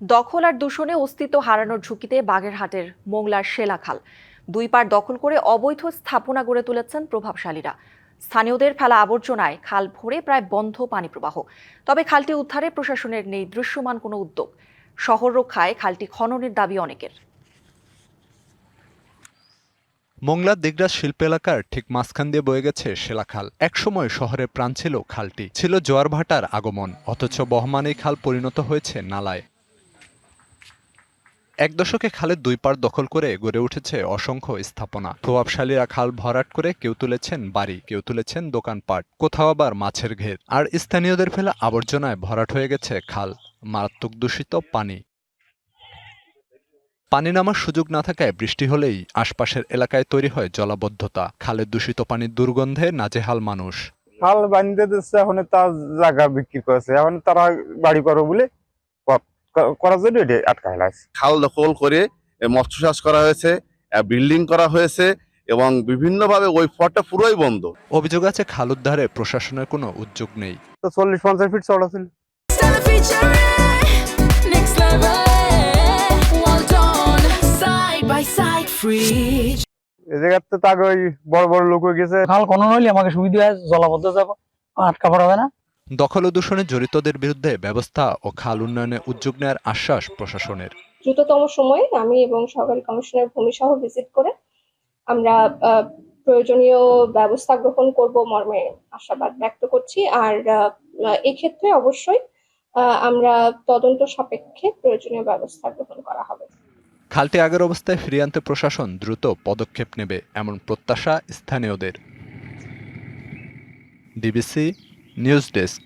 দখল আর দূষণে অস্তিত্ব হারানোর ঝুঁকিতে বাগেরহাটের মোংলার শেলাখাল। দুই পার দখল করে অবৈধ স্থাপনা গড়ে তুলেছেন প্রভাবশালীরা। স্থানীয়দের ফেলা আবর্জনায় খাল ভরে প্রায় বন্ধ পানি প্রবাহ তবে খালটি উদ্ধারে প্রশাসনের নেই দৃশ্যমান কোনো উদ্যোগ। শহর রক্ষায় খালটি খননের দাবি অনেকের। মোংলা দিগরাজ শিল্প এলাকার ঠিক মাঝখান দিয়ে বয়ে গেছে শেলাখাল। একসময় শহরের প্রাণ ছিল খালটি। ছিল জোয়ার ভাটার আগমন, অথচ বহমান এই খাল পরিণত হয়েছে নালায়। এক দশকে খালের দুই পার দখল করে গড়ে উঠেছে অসংখ্য স্থাপনা। প্রভাবশালীরা খাল ভরাট করে কেউ তুলেছেন বাড়ি, কেউ তুলেছেন দোকানপাট, কোথাও আবার মাছের ঘের। আর স্থানীয়দের ফেলা আবর্জনায় ভরাট হয়ে গেছে খাল, মারাত্মক দূষিত পানি। পানি নামার সুযোগ না থাকায় বৃষ্টি হলেই আশপাশের এলাকায় তৈরি হয় জলাবদ্ধতা। খালের দূষিত পানির দুর্গন্ধে নাজেহাল মানুষ। খাল বানিয়ে দিচ্ছে, এখন তার জায়গা বিক্রি করেছে। এখন তারা বাড়ি করো বলে করার জন্য এটি আটকা হেলাইছে খাল দখল করে মৎস্য চাষ করা হয়েছে বিল্ডিং করা হয়েছে এবং বিভিন্নভাবে ওই ফটটা পুরোই বন্ধ। অভিযোগ আছে খাল উদ্ধারে প্রশাসনের কোনো উদ্যোগ নেই। তো চল্লিশ পঞ্চাশ ফিট চড়া ছিল. এই জায়গাতে তাকে ওই বড় বড় লোক হয়ে গেছে। খাল কোনো নইলে আমাকে সুবিধা হয় জলাবদ্ধ যাব আটকা পড়া হবে না। দখল ও দূষণে জড়িতদের বিরুদ্ধে ব্যবস্থা ও খাল উন্নয়নে উদ্যোগ নেওয়ার আশ্বাস প্রশাসনের। দ্রুততম সময়ে আমি এবং সহকারী কমিশনার ভূমি সহ ভিজিট করে আমরা প্রয়োজনীয় ব্যবস্থা গ্রহণ করব মর্মে আশাবাদ ব্যক্ত করছি। আর এক্ষেত্রে অবশ্যই আমরা তদন্ত সাপেক্ষে প্রয়োজনীয় ব্যবস্থা গ্রহণ করা হবে। খালটি আগের অবস্থায় ফিরিয়ে আনতে প্রশাসন দ্রুত পদক্ষেপ নেবে এমন প্রত্যাশা স্থানীয়দের। DBC News Desk.